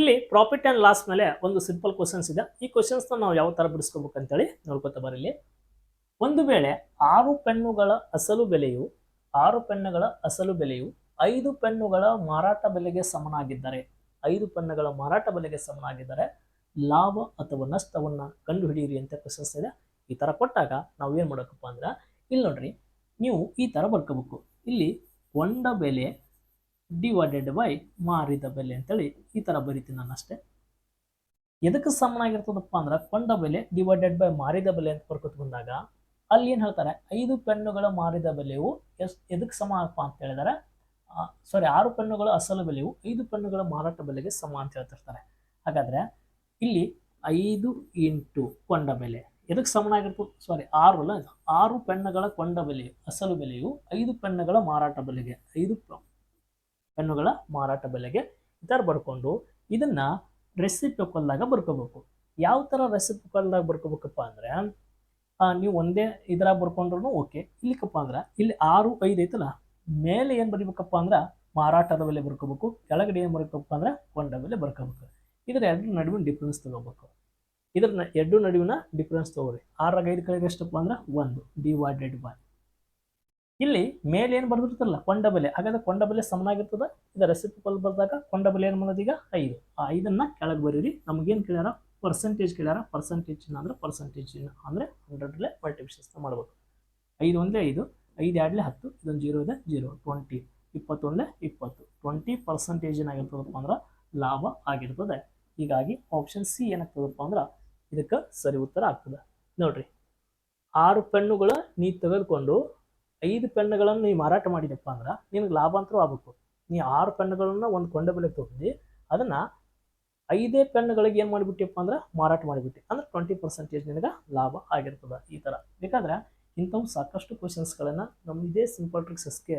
ಇಲ್ಲಿ profit and loss ಮೇಲೆ ಒಂದು ಸಿಂಪಲ್ ಕ್ವಶನ್ಸ್ ಇದೆ. ಈ ಕ್ವಶನ್ಸ್ ನಾವು ಯಾವ ತರ ಬಿಡಿಸ್ಕೋಬೇಕು ಅಂತೇಳಿ ನೋಡ್ಕೊತ ಬರಲಿ ಒಂದು ವೇಳೆ ಆರು ಪೆನ್ನುಗಳ ಅಸಲು ಬೆಲೆಯು, ಆರು ಪೆನ್ನುಗಳ ಅಸಲು ಬೆಲೆಯು ಐದು ಪೆನ್ನುಗಳ ಮಾರಾಟ ಬೆಲೆಗೆ ಸಮನಾಗಿದ್ದರೆ, ಐದು ಪೆನ್ನುಗಳ ಮಾರಾಟ ಬೆಲೆಗೆ ಸಮನಾಗಿದ್ದರೆ ಲಾಭ ಅಥವಾ ನಷ್ಟವನ್ನ ಕಂಡುಹಿಡಿಯಿರಿ ಅಂತ ಕ್ವಶನ್ಸ್ ಇದೆ. ಈ ತರ ಕೊಟ್ಟಾಗ ನಾವು ಏನು ಮಾಡಬೇಕಪ್ಪ ಅಂದ್ರೆ, ಇಲ್ಲಿ ನೋಡ್ರಿ, ನೀವು ಈ ತರ ಬರ್ಕೋಬೇಕು. ಇಲ್ಲಿ ಒಂದ ಬೆಲೆ ಡಿವೈಡೆಡ್ ಬೈ ಮಾರಿದ ಬೆಲೆ ಅಂತೇಳಿ ಈ ಥರ ಬರಿತೀನಿ ನಾನು ಅಷ್ಟೇ ಎದಕ್ಕೆ ಸಮನಾಗಿರ್ತದಪ್ಪ ಅಂದ್ರೆ ಕೊಂಡ ಬೆಲೆ ಡಿವೈಡೆಡ್ ಬೈ ಮಾರಿದ ಬೆಲೆ ಅಂತ ಬರ್ಕೊತ ಬಂದಾಗ ಅಲ್ಲಿ ಏನು ಹೇಳ್ತಾರೆ? ಐದು ಪೆನ್ನುಗಳ ಮಾರಿದ ಬೆಲೆಯು ಎಸ್ ಎದಕ್ಕೆ ಸಮ ಅಪ್ಪ ಅಂತ ಹೇಳಿದರೆ? ಸಾರಿ ಆರು ಪೆನ್ನುಗಳ ಅಸಲು ಬೆಲೆಯು ಐದು ಪೆನ್ನುಗಳ ಮಾರಾಟ ಬೆಲೆಗೆ ಸಮ ಅಂತ ಹೇಳ್ತಿರ್ತಾರೆ. ಹಾಗಾದ್ರೆ ಇಲ್ಲಿ ಐದು ಇಂಟು ಕೊಂಡ ಬೆಲೆ ಎದಕ್ಕೆ ಸಮನಾಗಿರ್ತದೆ ಸಾರಿ ಆರು ಅಲ್ಲ. ಆರು ಪೆನ್ನುಗಳ ಕೊಂಡ ಬೆಲೆ ಅಸಲು ಬೆಲೆಯು ಐದು ಪೆನ್ನುಗಳ ಮಾರಾಟ ಬೆಲೆಗೆ, ಐದು ಪೆನ್ನುಗಳ ಮಾರಾಟ ಬೆಲೆಗೆ ಈ ಥರ ಬರ್ಕೊಂಡು ಇದನ್ನ ರೆಸಿಪಿಕೊಲ್ದಾಗ ಬರ್ಕೋಬೇಕು. ಯಾವ ಥರ ರೆಸಿಪಿಕೊಲ್ದಾಗ ಬರ್ಕೋಬೇಕಪ್ಪ ಅಂದ್ರೆ ನೀವು ಒಂದೇ ಇದ್ರಾಗ ಬರ್ಕೊಂಡ್ರು ಓಕೆ ಇಲ್ಲಿಕಪ್ಪ ಅಂದ್ರೆ, ಇಲ್ಲಿ ಆರು, ಐದು ಐತಲ್ಲ, ಮೇಲೆ ಏನು ಬರಿಬೇಕಪ್ಪ ಅಂದ್ರೆ, ಮಾರಾಟದ ಬೆಲೆ ಬರ್ಕೋಬೇಕು, ಕೆಳಗಡೆ ಏನು ಬರೀಬೇಕಪ್ಪ ಅಂದ್ರೆ, ಕೊಂಡ ಬೆಲೆ ಬರ್ಕೋಬೇಕು. ಇದರ ಎರಡು ನಡುವಿನ ಡಿಫ್ರೆನ್ಸ್ ತಗೋಬೇಕು. ಇದ್ರ ಎರಡು ನಡುವಿನ ಡಿಫ್ರೆನ್ಸ್ ತಗೋರಿ. ಆರಾಗ ಐದು ಕೆಳಗೆ ಎಷ್ಟಪ್ಪ ಅಂದ್ರೆ, ಒಂದು ಡಿವೈಡೆಡ್ ಬೈ ಇಲ್ಲಿ ಮೇಲೆ ಏನು ಬರ್ದಿರ್ತಲ್ಲ ಕೊಂಡ ಬೆಲೆ. ಹಾಗಾದ್ರೆ ಕೊಂಡ ಬೆಲೆ ಸಮನಾಗಿರ್ತದ? ಇದು ರೆಸಿಪಿಕಲ್ ಬರ್ದಾಗ ಕೊಂಡ ಬೆಲೆ ಏನು ಮಾಡೋದು ಈಗ ಐದು. ಆ ಐದನ್ನ ಕೆಳಗೆ ಬರೀರಿ. ನಮಗೇನು ಕೇಳ್ಯಾರ? ಪರ್ಸೆಂಟೇಜ್ ಕೇಳ್ಯಾರ? ಪರ್ಸೆಂಟೇಜ್ ಅಂದ್ರೆ ಪರ್ಸೆಂಟೇಜ್ ಅಂದ್ರೆ ಹಂಡ್ರೆಡ್ಲೆ ಮಲ್ಟಿಪ್ಲಿಕೇಷನ್ ಮಾಡ್ಬೋದು. ಐದು ಒಂದೇ ಐದು ಐದು ಎರಡ್ಲೆ ಹತ್ತು, ಇದೊಂದು ಜೀರೋ ಇದೆ, ಜೀರೋ. ಟ್ವೆಂಟಿ ಇಪ್ಪತ್ತೊಂದೇ ಇಪ್ಪತ್ತು. ಟ್ವೆಂಟಿ ಪರ್ಸೆಂಟೇಜ್ ಏನಾಗಿರ್ತದಪ್ಪ ಅಂದ್ರೆ ಲಾಭ ಆಗಿರ್ತದೆ. ಹೀಗಾಗಿ ಆಪ್ಷನ್ ಸಿ ಏನಾಗ್ತದಪ್ಪ ಅಂದ್ರೆ ಇದಕ್ಕೆ ಸರಿ ಉತ್ತರ ಆಗ್ತದೆ. ನೋಡ್ರಿ. ಆರು ಪೆನ್ನುಗಳ ನೀ ತೆಗೆದುಕೊಂಡು ಐದು ಪೆನ್ಗಳನ್ನು ನೀವು ಮಾರಾಟ ಮಾಡಿದಪ್ಪ ಅಂದ್ರೆ ನಿನಗೆ ಲಾಭ ಆಗಬೇಕು ನೀ ಆರು ಪೆನ್ಗಳನ್ನು ಒಂದು ಕೊಂಡ ಬೆಲೆಗೆ ತೊಗೊಂಡು ಅದನ್ನು ಐದೇ ಪೆನ್ಗಳಿಗೆ ಏನು ಮಾಡಿಬಿಟ್ಟಿಯಪ್ಪ ಅಂದ್ರೆ ಮಾರಾಟ ಮಾಡಿಬಿಟ್ಟು. ಅಂದ್ರೆ ಟ್ವೆಂಟಿ ಪರ್ಸೆಂಟೇಜ್ ನಿನಗೆ ಲಾಭ ಆಗಿರ್ತದೆ ಈ ಥರ ಬೇಕಾದ್ರೆ ಇಂಥವು ಸಾಕಷ್ಟು ಕ್ವಶನ್ಸ್ಗಳನ್ನು ನಮ್ಮ ಇದೇ ಸಿಂಪಲ್ ಟ್ರಿಕ್ಸಸ್ಗೆ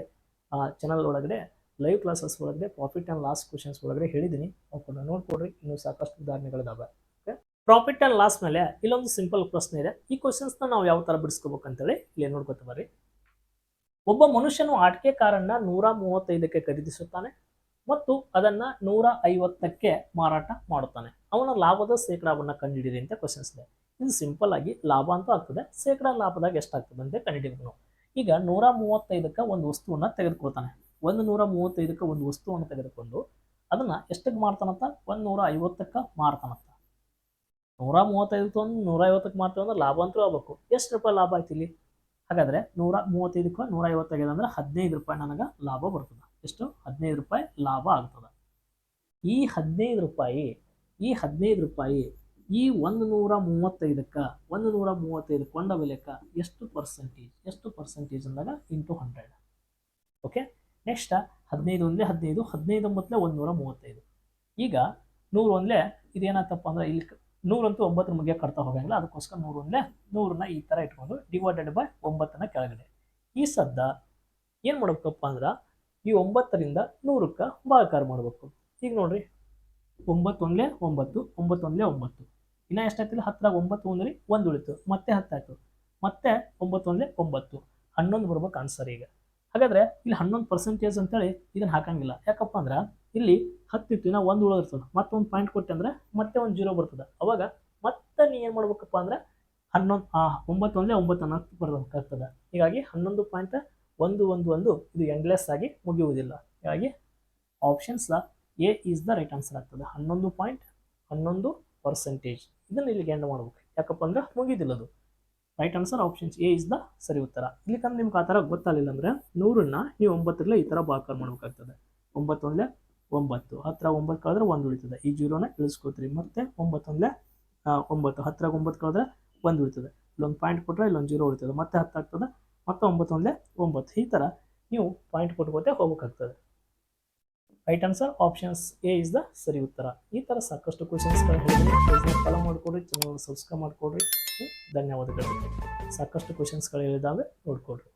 ಚಾನಲ್ ಒಳಗಡೆ ಲೈವ್ ಕ್ಲಾಸಸ್ ಒಳಗಡೆ ಪ್ರಾಫಿಟ್ ಆ್ಯಂಡ್ ಲಾಸ್ ಕ್ವಶನ್ಸ್ ಒಳಗಡೆ ಹೇಳಿದ್ದೀನಿ ಅವನ್ನ ನೋಡ್ಕೊಡ್ರಿ, ಇನ್ನು ಸಾಕಷ್ಟು ಉದಾಹರಣೆಗಳಿದಾವೆ. ಓಕೆ ಪ್ರಾಫಿಟ್ ಆ್ಯಂಡ್ ಲಾಸ್ ಮೇಲೆ ಇಲ್ಲೊಂದು ಸಿಂಪಲ್ ಪ್ರಶ್ನೆ ಇದೆ. ಈ ಕ್ವಶನ್ಸ್ನ ನಾವು ಯಾವ ಥರ ಬಿಡಿಸ್ಕೋಬೇಕಂತೇಳಿ ಇಲ್ಲಿ ನೋಡ್ಕೊತ ಬರ್ರಿ. ಒಬ್ಬ ಮನುಷ್ಯನು ಆಟಿಕೆ ಕಾರನ್ನ ನೂರ ಮೂವತ್ತೈದಕ್ಕೆ ಖರೀದಿಸುತ್ತಾನೆ ಮತ್ತು ಅದನ್ನ ನೂರ ಐವತ್ತಕ್ಕೆ ಮಾರಾಟ ಮಾಡುತ್ತಾನೆ. ಅವನ ಲಾಭದ ಶೇಕಡಾವನ್ನು ಕಂಡುಹಿಡಿಯಿರಿ ಅಂತ ಕ್ವಶನ್ಸ್ ಇದೆ. ಇದು ಸಿಂಪಲ್ ಆಗಿ ಲಾಭ ಅಂತೂ ಆಗ್ತದೆ, ಶೇಕಡಾ ಲಾಭದಾಗ ಎಷ್ಟಾಗ್ತದೆ ಅಂತ ಕಂಡುಹಿಡಿಬೇಕು ನಾವು. ಈಗ ನೂರ ಮೂವತ್ತೈದಕ್ಕೆ ಒಂದು ವಸ್ತುವನ್ನು ತೆಗೆದುಕೊಳ್ತಾನೆ. ಒಂದು ನೂರ ಮೂವತ್ತೈದಕ್ಕೆ ಒಂದು ವಸ್ತುವನ್ನು ತೆಗೆದುಕೊಂಡು ಅದನ್ನ ಎಷ್ಟಕ್ಕೆ ಮಾರ್ತಾನಂತ? ಒಂದು ನೂರ ಐವತ್ತಕ್ಕೆ ಮಾರ್ತಾನಂತ. ನೂರ ಮೂವತ್ತೈದಕ್ಕೆ ಒಂದು ನೂರ ಐವತ್ತಕ್ಕೆ ಮಾರ್ತೇವೆ ಅಂದ್ರೆ ಲಾಭ ಅಂತೂ ಆಗ್ಬೇಕು. ಎಷ್ಟು ರೂಪಾಯಿ ಲಾಭ ಆಯ್ತು ಇಲ್ಲಿ? ಹಾಗಾದ್ರೆ ನೂರ ಮೂವತ್ತೈದಕ್ಕೆ ನೂರ ಐವತ್ತೈದು ಅಂದ್ರೆ ಹದಿನೈದು ರೂಪಾಯಿ ನನಗೆ ಲಾಭ ಬರ್ತದೆ. ಎಷ್ಟು? ಹದಿನೈದು ರೂಪಾಯಿ ಲಾಭ ಆಗ್ತದೆ. ಈ ಹದಿನೈದು ರೂಪಾಯಿ, ಈ ಹದಿನೈದು ರೂಪಾಯಿ, ಈ ಒಂದು ನೂರ ಮೂವತ್ತೈದಕ್ಕೆ, ಒಂದು ನೂರ ಮೂವತ್ತೈದು ಕೊಂಡ ಬೆಲೆಕ ಎಷ್ಟು ಪರ್ಸೆಂಟೇಜ್ ಎಷ್ಟು ಪರ್ಸೆಂಟೇಜ್ ಅಂದಾಗ ಇಂಟು ಹಂಡ್ರೆಡ್ ಓಕೆ ನೆಕ್ಸ್ಟ್ ಹದಿನೈದು ಒಂದಲೇ ಹದಿನೈದು ಹದಿನೈದು ಒಂಬತ್ತಲೆ ಒಂದು ನೂರ ಮೂವತ್ತೈದು. ಈಗ ನೂರು ಒಂದಲೇ ಇದೇನಾಗ್ತಪ್ಪ ಅಂದ್ರೆ ಇಲ್ಲಿ ನೂರಂತೂ ಒಂಬತ್ತರ ಮುಗಿಯ ಕಟ್ತಾ ಹೋಗಂಗಿಲ್ಲ ಅದಕ್ಕೋಸ್ಕರ ನೂರು ಅಂದರೆ ನೂರನ್ನ ಈ ಥರ ಇಟ್ಕೊಂಡು ಡಿವೈಡೆಡ್ ಬೈ ಒಂಬತ್ತನ ಕೆಳಗಡೆ. ಈ ಸದ್ದ ಏನು ಮಾಡ್ಬೇಕಪ್ಪ ಅಂದ್ರೆ, ಈ ಒಂಬತ್ತರಿಂದ ನೂರಕ್ಕೆ ಭಾಗಾಕಾರ ಮಾಡಬೇಕು. ಈಗ ನೋಡ್ರಿ ಒಂಬತ್ತು ಒಂದಲೇ ಒಂಬತ್ತು ಒಂಬತ್ತು ಒಂದಲೇ ಒಂಬತ್ತು. ಇನ್ನ ಎಷ್ಟಾಯ್ತಿಲ್ಲ ಹತ್ತಿರ ಒಂಬತ್ತು ಒಂದ್ರಿ ಒಂದು ಉಳಿತು, ಮತ್ತೆ ಹತ್ತಾಯ್ತು. ಮತ್ತೆ ಒಂಬತ್ತು ಒಂದಲೇ ಒಂಬತ್ತು. ಹನ್ನೊಂದು ಬರ್ಬೇಕು ಆನ್ಸರ್ ಈಗ. ಹಾಗಾದ್ರೆ ಇಲ್ಲಿ ಹನ್ನೊಂದು ಪರ್ಸೆಂಟೇಜ್ ಅಂತೇಳಿ ಇದನ್ನ ಹಾಕಂಗಿಲ್ಲ. ಯಾಕಪ್ಪ ಅಂದ್ರೆ ಇಲ್ಲಿ ಹತ್ತಿತ್ತು ಇನ್ನ ಒಂದು ಉಳಿದಿರ್ತದೆ ಮತ್ತೊಂದು ಪಾಯಿಂಟ್ ಕೊಟ್ಟೆ ಅಂದ್ರೆ ಮತ್ತೆ ಒಂದು ಜೀರೋ ಬರ್ತದೆ. ಅವಾಗ ಮತ್ತೆ ನೀ ಏನು ಮಾಡ್ಬೇಕಪ್ಪ ಅಂದ್ರೆ ಹನ್ನೊಂದು ಒಂಬತ್ತು ಒಂದೇ ಒಂಬತ್ತು ಹನ್ನೊಂದು ಬರಬೇಕಾಗ್ತದೆ ಹೀಗಾಗಿ ಹನ್ನೊಂದು ಪಾಯಿಂಟ್ ಒಂದು ಒಂದು ಒಂದು ಇದು ಎಂಡ್ಲೆಸ್ ಆಗಿ ಮುಗಿಯುವುದಿಲ್ಲ. ಹೀಗಾಗಿ options A is the right answer ಆಗ್ತದೆ. ಹನ್ನೊಂದು ಪಾಯಿಂಟ್ ಹನ್ನೊಂದು ಪರ್ಸೆಂಟೇಜ್ ಇದನ್ನ ಇಲ್ಲಿಗೆ ಎಂಡ್ ಮಾಡ್ಬೇಕು. ಯಾಕಪ್ಪ ಅಂದ್ರೆ ಮುಗಿದಿಲ್ಲ ಅದು. Right answer options A is the ಸರಿ ಉತ್ತರ. ಇಲ್ಲಿಕಂದ್ರೆ ನಿಮ್ಗೆ ಆ ಥರ ಗೊತ್ತಾಗಲಿಲ್ಲ ಅಂದರೆ ನೂರನ್ನ ನೀವು ಒಂಬತ್ತರಲ್ಲೇ ಈ ಥರ ಭಾಗಾಕಾರ ಮಾಡಬೇಕಾಗ್ತದೆ. ಒಂಬತ್ತು ಒಂದಲೇ ಒಂಬತ್ತು ಹತ್ತಿರ ಒಂಬತ್ತು ಕಳೆದ್ರೆ ಒಂದು ಉಳಿತದೆ. ಈ ಜೀರೋನ ಇಳಿಸ್ಕೋತೀರಿ. ಮತ್ತೆ ಒಂಬತ್ತು ಒಂದಲೇ ಒಂಬತ್ತು ಹತ್ತಿರ ಒಂಬತ್ತು ಕಳೆದ್ರೆ ಒಂದು ಉಳಿತದೆ. ಇಲ್ಲೊಂದು ಪಾಯಿಂಟ್ ಕೊಟ್ಟರೆ ಇಲ್ಲೊಂದು ಜೀರೋ ಉಳಿತದೆ. ಮತ್ತೆ ಹತ್ತಾಗ್ತದೆ ಮತ್ತೆ ಒಂಬತ್ತು ಒಂದಲೇ ಒಂಬತ್ತು. ಈ ಥರ ನೀವು ಪಾಯಿಂಟ್ ಕೊಟ್ಕೋತೆ ಹೋಗ್ಬೇಕಾಗ್ತದೆ. Right answer options A is the ಸರಿ ಉತ್ತರ. ಈ ಥರ ಸಾಕಷ್ಟು ಕ್ವಶನ್ಸ್ಗಳು ಹೇಳಿದ್ದೀನಿ ಫಾಲೋ ಮಾಡಿಕೊಡ್ರಿ ಚಾನಲ್ ಸಬ್ಸ್ಕ್ರೈಬ್ ಮಾಡಿಕೊಡ್ರಿ. ಧನ್ಯವಾದಗಳು. ಸಾಕಷ್ಟು ಕ್ವಶನ್ಸ್ಗಳು ಹೇಳಿದಾವೆ ನೋಡ್ಕೊಡ್ರಿ.